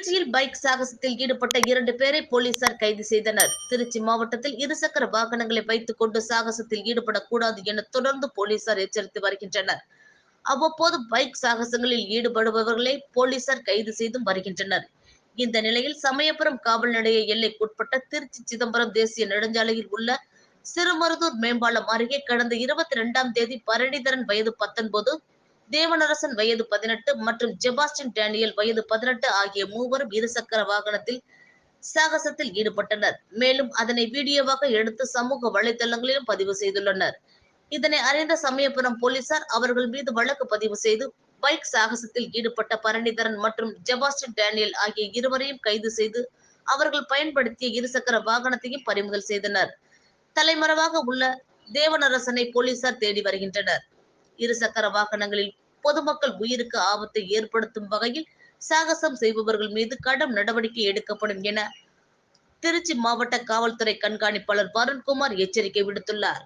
திருச்சியில் பைக் சாகசத்தில் ஈடுபட்ட இரண்டு பேரை போலீசார் கைது செய்தனர். திருச்சி மாவட்டத்தில் இருசக்கர வாகனங்களை வைத்துக் கொண்டு சாகசத்தில் ஈடுபடக்கூடாது என தொடர்ந்து போலீசார் எச்சரித்து வருகின்றனர். அவ்வப்போது பைக் சாகசங்களில் ஈடுபடுபவர்களை போலீசார் கைது செய்தும் வருகின்றனர். இந்த நிலையில் சமயபுரம் காவல் நிலைய எல்லைக்குட்பட்ட திருச்சி சிதம்பரம் தேசிய நெடுஞ்சாலையில் உள்ள சிறுமருதூர் மேம்பாலம் அருகே கடந்த இருபத்தி இரண்டாம் தேதி பரணிதரன் வயது பத்தொன்பது தேவனரசன் வயது பதினெட்டு மற்றும் ஜெபாஸ்டின் டேனியல் வயது பதினெட்டு ஆகிய மூவரும் இருசக்கர வாகனத்தில் சாகசத்தில் ஈடுபட்டனர். மேலும் அதனை வீடியோவாக எடுத்து சமூக வலைதளங்களிலும் பதிவு செய்துள்ளனர். இதனை அறிந்த சமயபுரம் போலீசார் அவர்கள் மீது வழக்கு பதிவு செய்து பைக் சாகசத்தில் ஈடுபட்ட பரணிதரன் மற்றும் ஜெபாஸ்டின் டேனியல் ஆகிய இருவரையும் கைது செய்து அவர்கள் பயன்படுத்திய இருசக்கர வாகனத்தையும் பறிமுதல் செய்தனர். தலைமறைவாக உள்ள தேவனரசனை போலீசார் தேடி வருகின்றனர். இருசக்கர வாகனங்களில் பொதுமக்கள் உயிருக்கு ஆபத்தை ஏற்படுத்தும் வகையில் சாகசம் செய்பவர்கள் மீது கடும் நடவடிக்கை எடுக்கப்படும் என திருச்சி மாவட்ட காவல்துறை கண்காணிப்பாளர் வருண்குமார் எச்சரிக்கை விடுத்துள்ளார்.